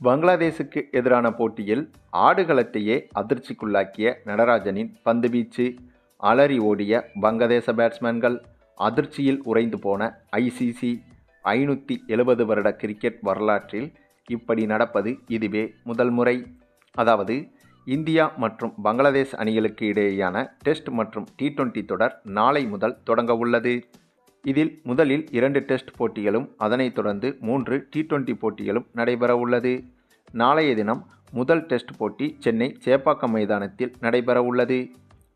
பங்களாதேசுக்கு எதிரான போட்டியில் ஆடுகளத்தையே அதிர்ச்சிக்குள்ளாக்கிய நடராஜனின் பந்து வீச்சு அலறி ஓடிய வங்கதேச பேட்ஸ்மேன்கள் அதிர்ச்சியில் உறைந்து போன ஐசிசி ஐநூற்றி எழுபது வருட கிரிக்கெட் வரலாற்றில் இப்படி நடப்பது இதுவே முதல் முறை. அதாவது இந்தியா மற்றும் பங்களாதேஷ் அணிகளுக்கு இடையேயான டெஸ்ட் மற்றும் டி டுவெண்டி தொடர் நாளை முதல் தொடங்க உள்ளது. இதில் முதலில் இரண்டு டெஸ்ட் போட்டிகளும் அதனைத் தொடர்ந்து மூன்று டி டுவெண்டி போட்டிகளும் நடைபெற உள்ளது. நாளைய தினம் முதல் டெஸ்ட் போட்டி சென்னை சேப்பாக்கம் மைதானத்தில் நடைபெற உள்ளது.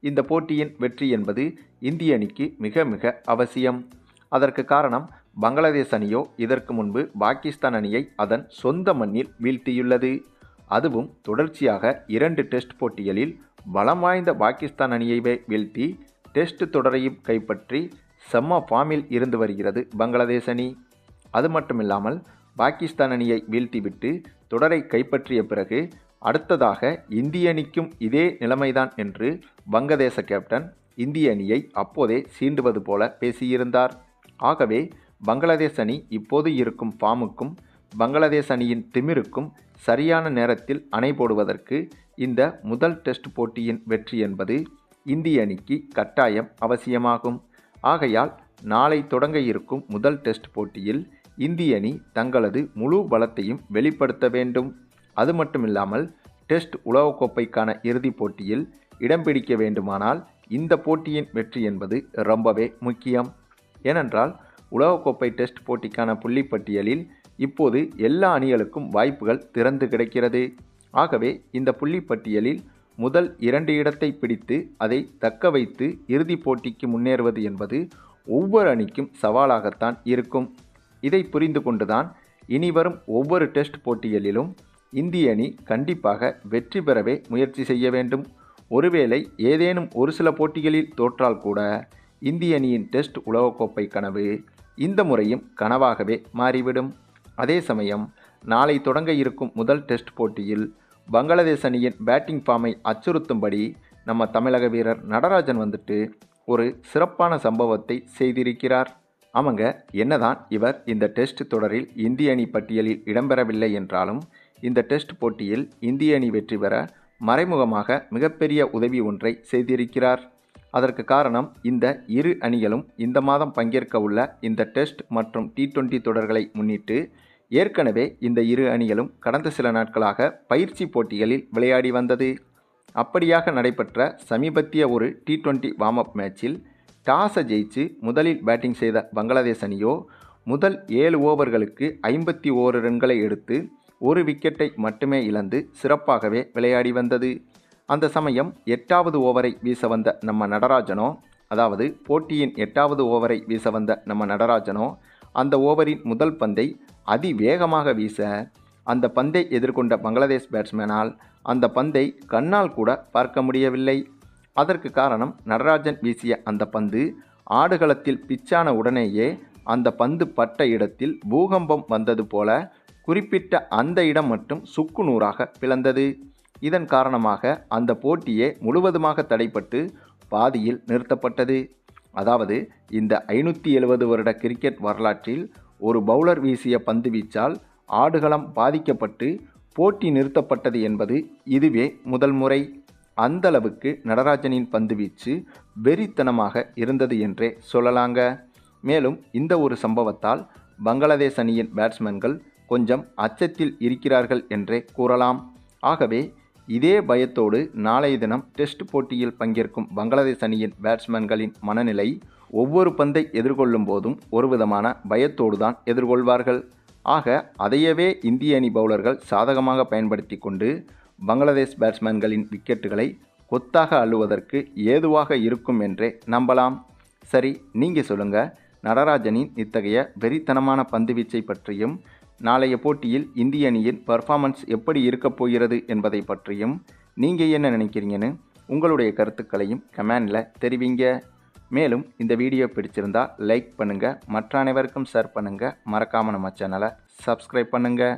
இந்த போட்டியின் வெற்றி என்பது இந்திய அணிக்கு மிக மிக அவசியம். அதற்கு காரணம் பங்களாதேஷ் அணியோ இதற்கு முன்பு பாகிஸ்தான் அணியை அதன் சொந்த மண்ணில் வீழ்த்தியுள்ளது. அதுவும் தொடர்ச்சியாக இரண்டு டெஸ்ட் போட்டிகளில் பலம் வாய்ந்த பாகிஸ்தான் அணியைவே வீழ்த்தி டெஸ்ட் தொடரையும் கைப்பற்றி செம்ம ஃபார்மில் இருந்து வருகிறது பங்களாதேஷ் அணி. அது மட்டுமில்லாமல் பாகிஸ்தான் அணியை வீழ்த்திவிட்டு தொடரை கைப்பற்றிய பிறகு அடுத்ததாக இந்திய அணிக்கும் இதே நிலைமைதான் என்று வங்கதேச கேப்டன் இந்திய அணியை அப்போதே சீண்டுவது போல பேசியிருந்தார். ஆகவே பங்களாதேஷ் அணி இப்போது இருக்கும் ஃபார்முக்கும் பங்களாதேஷ் அணியின் திமிருக்கும் சரியான நேரத்தில் அணை போடுவதற்கு இந்த முதல் டெஸ்ட் போட்டியின் வெற்றி என்பது இந்திய அணிக்கு கட்டாயம் அவசியமாகும். ஆகையால் நாளை தொடங்க இருக்கும் முதல் டெஸ்ட் போட்டியில் இந்திய அணி தங்களது முழு பலத்தையும் வெளிப்படுத்த வேண்டும். அது மட்டுமில்லாமல் டெஸ்ட் உலகக்கோப்பைக்கான இறுதிப் போட்டியில் இடம் பிடிக்க வேண்டுமானால் இந்த போட்டியின் வெற்றி என்பது ரொம்பவே முக்கியம். ஏனென்றால் உலகக்கோப்பை டெஸ்ட் போட்டிக்கான புள்ளிப்பட்டியலில் இப்போது எல்லா அணிகளுக்கும் வாய்ப்புகள் திறந்து கிடைக்கிறது. ஆகவே இந்த புள்ளிப்பட்டியலில் முதல் இரண்டு இடத்தை பிடித்து அதை தக்க வைத்து இறுதிப் போட்டிக்கு முன்னேறுவது என்பது ஒவ்வொரு அணிக்கும் சவாலாகத்தான் இருக்கும். இதை புரிந்து கொண்டுதான் இனிவரும் ஒவ்வொரு டெஸ்ட் போட்டிகளிலும் இந்திய அணி கண்டிப்பாக வெற்றி பெறவே முயற்சி செய்ய வேண்டும். ஒருவேளை ஏதேனும் ஒரு சில போட்டிகளில் தோற்றால் கூட இந்திய அணியின் டெஸ்ட் உலகக்கோப்பை கனவு இந்த முறையும் கனவாகவே மாறிவிடும். அதே சமயம் நாளை தொடங்க இருக்கும் முதல் டெஸ்ட் போட்டியில் பங்களாதேஷ் அணியின் பேட்டிங் ஃபார்மை அச்சுறுத்தும்படி நம்ம தமிழக வீரர் நடராஜன் வந்துட்டு ஒரு சிறப்பான சம்பவத்தை செய்திருக்கிறார். ஆமாங்க என்னதான் இவர் இந்த டெஸ்ட் தொடரில் இந்திய அணி பட்டியலில் இடம்பெறவில்லை என்றாலும் இந்த டெஸ்ட் போட்டியில் இந்திய அணி வெற்றி பெற மறைமுகமாக மிகப்பெரிய உதவி ஒன்றை செய்திருக்கிறார். அதற்கு காரணம் இந்த இரு அணிகளும் இந்த மாதம் பங்கேற்க உள்ள இந்த டெஸ்ட் மற்றும் டி டுவெண்டி தொடர்களை முன்னிட்டு ஏற்கனவே இந்த இரு அணிகளும் கடந்த சில நாட்களாக பயிற்சி போட்டிகளில் விளையாடி வந்தது. அப்படியாக நடைபெற்ற சமீபத்திய ஒரு டி டுவெண்ட்டி வார்ம் அப் மேட்சில் டாஸை ஜெயிச்சு முதலில் பேட்டிங் செய்த பங்களாதேஷ் அணியோ முதல் ஏழு ஓவர்களுக்கு ஐம்பத்தி ஓரு ரன்களை எடுத்து ஒரு விக்கெட்டை மட்டுமே இழந்து சிறப்பாகவே விளையாடி வந்தது. அந்த சமயம் எட்டாவது ஓவரை வீச வந்த நம்ம நடராஜனோ அதாவது போட்டியின் எட்டாவது ஓவரை வீச வந்த நம்ம நடராஜனோ அந்த ஓவரின் முதல் பந்தை அதிவேகமாக வீச அந்த பந்தை எதிர்கொண்ட பங்களாதேஷ் பேட்ஸ்மேனால் அந்த பந்தை கண்ணால் கூட பார்க்க முடியவில்லை. அதற்கு காரணம் நடராஜன் வீசிய அந்த பந்து ஆடுகளத்தில் பிச்சான உடனேயே அந்த பந்து பட்ட இடத்தில் பூகம்பம் வந்தது போல குறிப்பிட்ட அந்த இடம் மட்டும் சுக்குநூறாக பிளந்தது. இதன் காரணமாக அந்த போட்டியே முழுவதுமாக தடைப்பட்டு பாதியில் நிறுத்தப்பட்டது. அதாவது இந்த ஐநூற்றி எழுபது வருட கிரிக்கெட் வரலாற்றில் ஒரு பவுலர் வீசிய பந்து வீச்சால் ஆடுகளம் பாதிக்கப்பட்டு போட்டி நிறுத்தப்பட்டது என்பது இதுவே முதல் முறை. அந்தளவுக்கு நடராஜனின் பந்து வீச்சு வெறித்தனமாக இருந்தது என்றே சொல்லலாங்க. மேலும் இந்த ஒரு சம்பவத்தால் பங்களாதேஷ் அணியின் பேட்ஸ்மேன்கள் கொஞ்சம் அச்சத்தில் இருக்கிறார்கள் என்றே கூறலாம். ஆகவே இதே பயத்தோடு நாளைய தினம் டெஸ்ட் போட்டியில் பங்கேற்கும் பங்களாதேஷ் அணியின் பேட்ஸ்மேன்களின் மனநிலை ஒவ்வொரு பந்தை எதிர்கொள்ளும் போதும் ஒரு விதமான பயத்தோடு தான் எதிர்கொள்வார்கள். ஆக அதையவே இந்திய அணி பவுலர்கள் சாதகமாக பயன்படுத்தி கொண்டு பங்களாதேஷ் பேட்ஸ்மேன்களின் விக்கெட்டுகளை கொத்தாக அள்ளுவதற்கு ஏதுவாக இருக்கும் என்றே நம்பலாம். சரி நீங்கள் சொல்லுங்கள் நடராஜனின் இத்தகைய வெறித்தனமான பந்துவீச்சை பற்றியும் நாளைய போட்டியில் இந்திய அணியின் பர்ஃபார்மன்ஸ் எப்படி இருக்கப் போகிறது என்பதை பற்றியும் நீங்கள் என்ன நினைக்கிறீங்கன்னு உங்களுடைய கருத்துக்களையும் கமெண்டில் தெரிவிங்க. மேலும் இந்த வீடியோ பிடிச்சிருந்தா லைக் பண்ணுங்கள் மற்ற அனைவருக்கும் ஷேர் பண்ணுங்கள் மறக்காமல் நம்ம சேனலை சப்ஸ்கிரைப் பண்ணுங்கள்